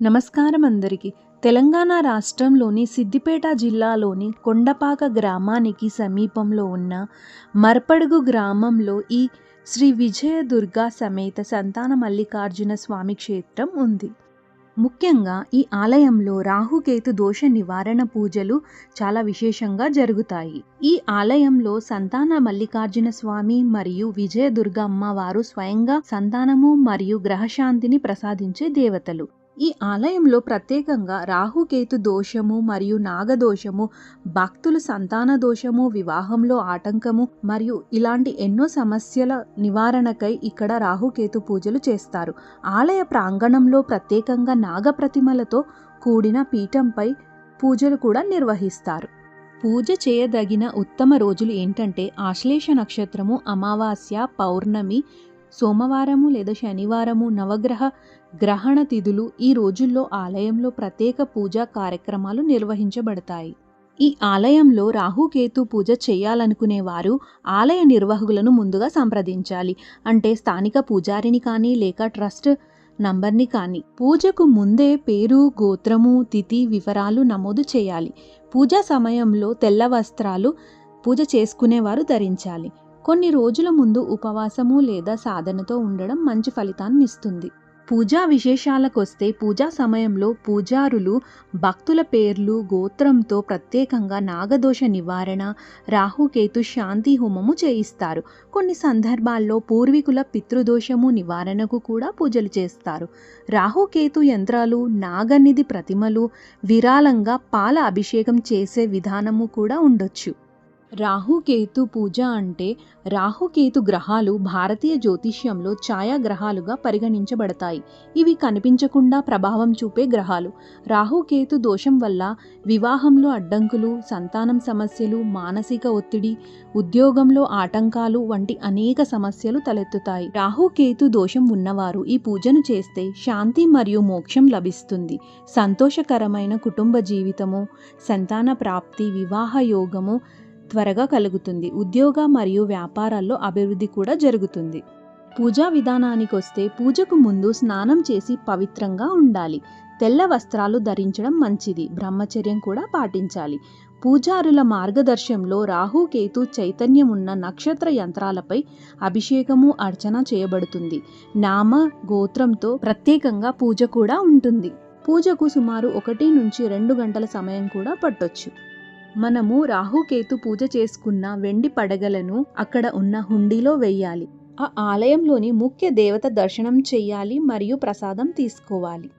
నమస్కారం అందరికీ తెలంగాణ రాష్ట్రంలోని సిద్దిపేట జిల్లాలోని కొండపాక గ్రామానికి సమీపంలో ఉన్న మర్పడుగు గ్రామంలో ఈ శ్రీ విజయదుర్గ సమేత సంతాన మల్లికార్జున స్వామి క్షేత్రం ఉంది. ముఖ్యంగా ఈ ఆలయంలో రాహుకేతు దోష నివారణ పూజలు చాలా విశేషంగా జరుగుతాయి. ఈ ఆలయంలో సంతాన మల్లికార్జున స్వామి మరియు విజయదుర్గ అమ్మవారు స్వయంగా సంతానము మరియు గ్రహశాంతిని ప్రసాదించే దేవతలు. ఈ ఆలయంలో ప్రత్యేకంగా రాహుకేతు దోషము మరియు నాగదోషము భక్తులు సంతాన దోషము వివాహంలో ఆటంకము మరియు ఇలాంటి ఎన్నో సమస్యల నివారణకై ఇక్కడ రాహుకేతు పూజలు చేస్తారు. ఆలయ ప్రాంగణంలో ప్రత్యేకంగా నాగప్రతిమలతో కూడిన పీఠంపై పూజలు కూడా నిర్వహిస్తారు. పూజ చేయదగిన ఉత్తమ రోజులు ఏంటంటే ఆశ్లేష నక్షత్రము అమావాస్య పౌర్ణమి సోమవారము లేదా శనివారము నవగ్రహ గ్రహణ తిథులు ఈ రోజుల్లో ఆలయంలో ప్రత్యేక పూజా కార్యక్రమాలు నిర్వహించబడతాయి. ఈ ఆలయంలో రాహుకేతు పూజ చేయాలనుకునే వారు ఆలయ నిర్వాహకులను ముందుగా సంప్రదించాలి. అంటే స్థానిక పూజారిని కానీ లేక ట్రస్ట్ నంబర్ని కానీ పూజకు ముందే పేరు గోత్రము తిథి వివరాలు నమోదు చేయాలి. పూజా సమయంలో తెల్ల వస్త్రాలు పూజ చేసుకునేవారు ధరించాలి. కొన్ని రోజుల ముందు ఉపవాసము లేదా సాధనతో ఉండడం మంచి ఫలితాన్ని ఇస్తుంది పూజా విశేషాలకొస్తే పూజా సమయంలో పూజారులు భక్తుల పేర్లు గోత్రంతో ప్రత్యేకంగా నాగదోష నివారణ రాహుకేతు శాంతి హోమము చేయిస్తారు. కొన్ని సందర్భాల్లో పూర్వీకుల పితృదోషము నివారణకు కూడా పూజలు చేస్తారు. రాహుకేతు యంత్రాలు నాగనిధి ప్రతిమలు విరాళంగా పాల అభిషేకం చేసే విధానము కూడా ఉండొచ్చు. రాహుకేతు పూజ అంటే రాహుకేతు గ్రహాలు భారతీయ జ్యోతిష్యంలో ఛాయాగ్రహాలుగా పరిగణించబడతాయి. ఇవి కనిపించకుండా ప్రభావం చూపే గ్రహాలు. రాహుకేతు దోషం వల్ల వివాహంలో అడ్డంకులు సంతానం సమస్యలు మానసిక ఒత్తిడి ఉద్యోగంలో ఆటంకాలు వంటి అనేక సమస్యలు తలెత్తుతాయి. రాహుకేతు దోషం ఉన్నవారు ఈ పూజను చేస్తే శాంతి మరియు మోక్షం లభిస్తుంది. సంతోషకరమైన కుటుంబ జీవితము సంతాన ప్రాప్తి వివాహ యోగము త్వరగా కలుగుతుంది. ఉద్యోగ మరియు వ్యాపారాల్లో అభివృద్ధి కూడా జరుగుతుంది. పూజా విధానానికి వస్తే పూజకు ముందు స్నానం చేసి పవిత్రంగా ఉండాలి. తెల్ల వస్త్రాలు ధరించడం మంచిది. బ్రహ్మచర్యం కూడా పాటించాలి. పూజారుల మార్గదర్శనంలో రాహుకేతు చైతన్యం ఉన్న నక్షత్ర యంత్రాలపై అభిషేకము అర్చన చేయబడుతుంది. నామ గోత్రంతో ప్రత్యేకంగా పూజ కూడా ఉంటుంది. పూజకు సుమారు ఒకటి నుంచి రెండు గంటల సమయం కూడా పట్టొచ్చు. మనము రాహుకేతు పూజ చేసుకున్న వెండి పడగలను అక్కడ ఉన్న హుండీలో వెయ్యాలి ఆ ఆలయంలోని ముఖ్య దేవత దర్శనం చెయ్యాలి మరియు ప్రసాదం తీసుకోవాలి.